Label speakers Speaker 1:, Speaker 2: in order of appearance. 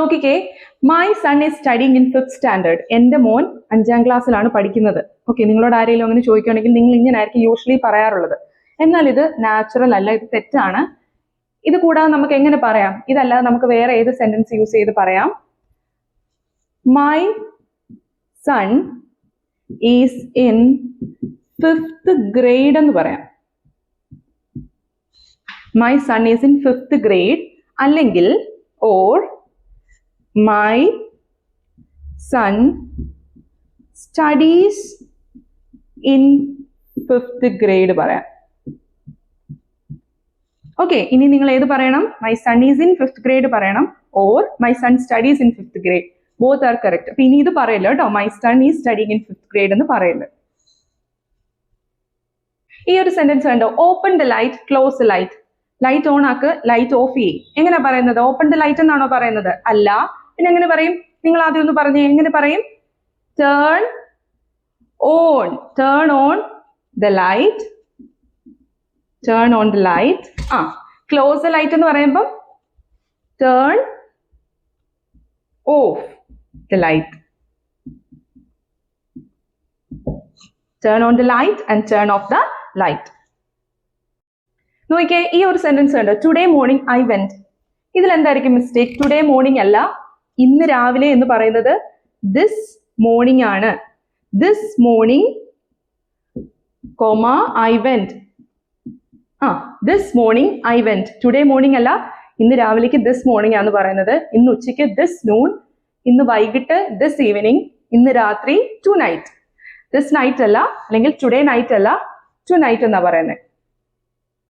Speaker 1: നോക്കിക്കേ my son is studying in fifth standard എന്റെ മോൻ അഞ്ചാം ക്ലാസ്സിലാണ് പഠിക്കുന്നത്. ഓക്കെ നിങ്ങളോട് ആരെങ്കിലും അങ്ങനെ ചോദിക്കുകയാണെങ്കിൽ നിങ്ങൾ ഇങ്ങനെ ആയിരിക്കും യൂഷ്വലി പറയാറുള്ളത്. എന്നാൽ ഇത് നാച്ചുറൽ അല്ല ഇത് തെറ്റാണ്. ഇത് കൂടാതെ നമുക്ക് എങ്ങനെ പറയാം? ഇതല്ലാതെ നമുക്ക് വേറെ ഏത് സെന്റൻസ് യൂസ് ചെയ്ത് പറയാം? My son is in fifth grade എന്ന് പറയാം. My son is in fifth grade അല്ലെങ്കിൽ or my son studies in fifth grade പറയാം. ഓക്കെ ഇനി നിങ്ങൾ ഏത് പറയണം? My son is in fifth grade പറയണം. Or my son studies in fifth grade both are correct അപ്പൊ ഇനി ഇത് പറയല്ലോ കേട്ടോ? My son is studying in fifth grade എന്ന് പറയല്ലോ. ഈ ഒരു സെന്റൻസ് കണ്ടോ? Open the light close light light on ആക്ക് ലൈറ്റ് ഓഫ് ചെയ്യും. എങ്ങനെ പറയുന്നത്? ഓപ്പൺ ദ ലൈറ്റ് എന്നാണോ പറയുന്നത്? അല്ല പിന്നെ എങ്ങനെ പറയും? നിങ്ങൾ ആദ്യം ഒന്ന് പറഞ്ഞേ. എങ്ങനെ പറയും? Turn on turn on the light turn on the light ആ ക്ലോസ് ദ ലൈറ്റ് എന്ന് പറയുമ്പം turn off the light turn on the light and turn off the light നോക്കിയേ ഈ ഒരു സെന്റൻസ് ഉണ്ട് ടുഡേ മോർണിംഗ് ഐ വെന്റ് ഇതിൽ എന്തായിരിക്കും mistake today morning അല്ല ഇന്ന് രാവിലെ എന്ന് പറയുന്നത് ദിസ് മോർണിംഗ് ആണ്. This morning comma I went ആ this morning I went today morning അല്ല ഇന്ന് രാവിലേക്ക് ദിസ് മോർണിംഗ് ആണ് പറയുന്നത്. ഇന്ന് ഉച്ചയ്ക്ക് ദിസ് നൂൺ ഇന്ന് വൈകിട്ട് ദിസ് ഈവനിങ് ഇന്ന് രാത്രി ടു നൈറ്റ് ദിസ് നൈറ്റ് അല്ല അല്ലെങ്കിൽ ടുഡേ നൈറ്റ് അല്ല ടു നൈറ്റ് എന്നാ പറയുന്നത്